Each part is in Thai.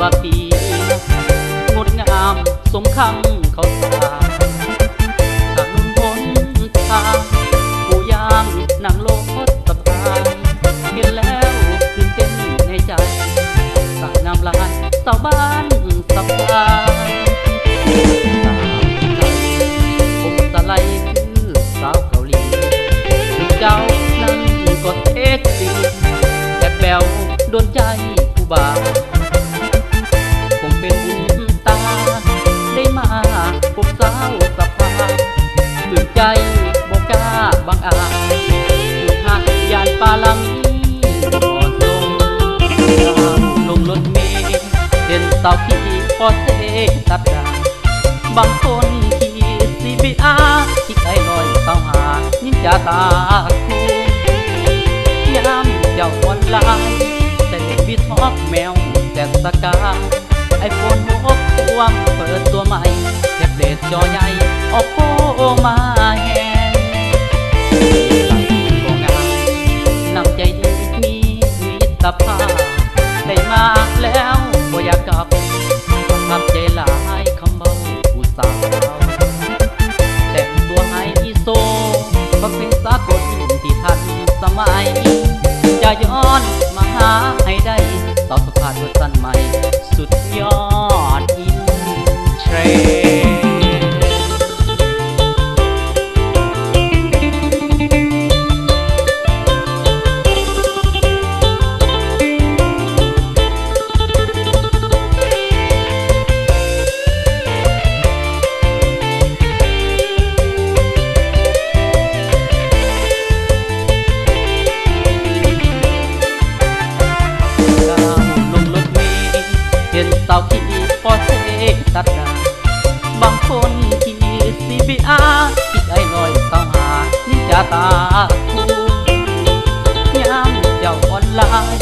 ว่าปีงดงามสมคำเขาสาถนนหนทางผู้ยางนางโลดสะพานเห็นแล้วตื่นเต้นในใจสายน้ำลายสาวบ้านสะพานผมสไลคือสาเกาหลีเจ้านั่นก็เซ็กซี่แต่แบวโดนใจผู้บ่าว บ่กล้าบังอาจหักยานปาลังมีอ่อดลมน้ำลงรถเมล์เห็นเสาวพี่พอเซตัดดาบางคนขี่ซีบีอาที่ใจลอยเศร้าหานินจาตาคู่ยามเจ้าออนไลน์แต่เด็กวิทอกแมวแต่สกาไอโฟนหกตัวเปิดตัวใหม่แท็บเลสจอใหญ่โอ้โหมาาตาคู่ยามเจ้าออนไลน์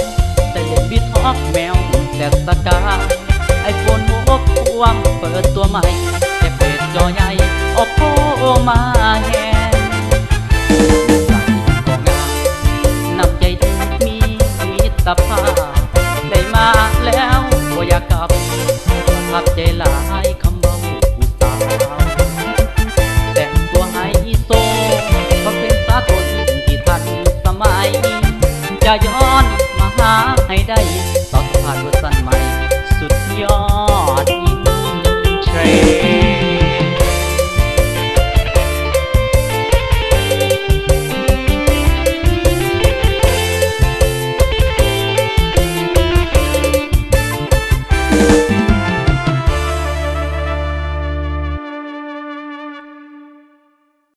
แต่เล่นวิทอกแมวแต่สกาไอโฟนหักควงเปิดตัวใหม่แต่เพจจอใหญ่โอ้โหมาแห่ ย้อนมาหาให้ได้